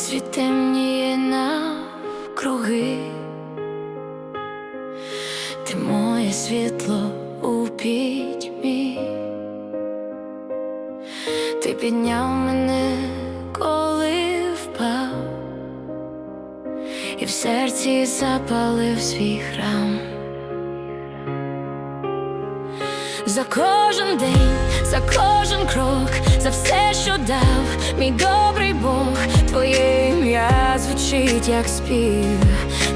світ темніє навкруги, ти моє світло у пітьмі, ти підняв мене, коли впав, і в серці запалив свій храм. За кожен день, за кожен крок, за все, що дав, мій добрий Бог. Твоє ім'я звучить, як спів,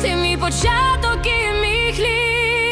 ти мій початок і мій хліб.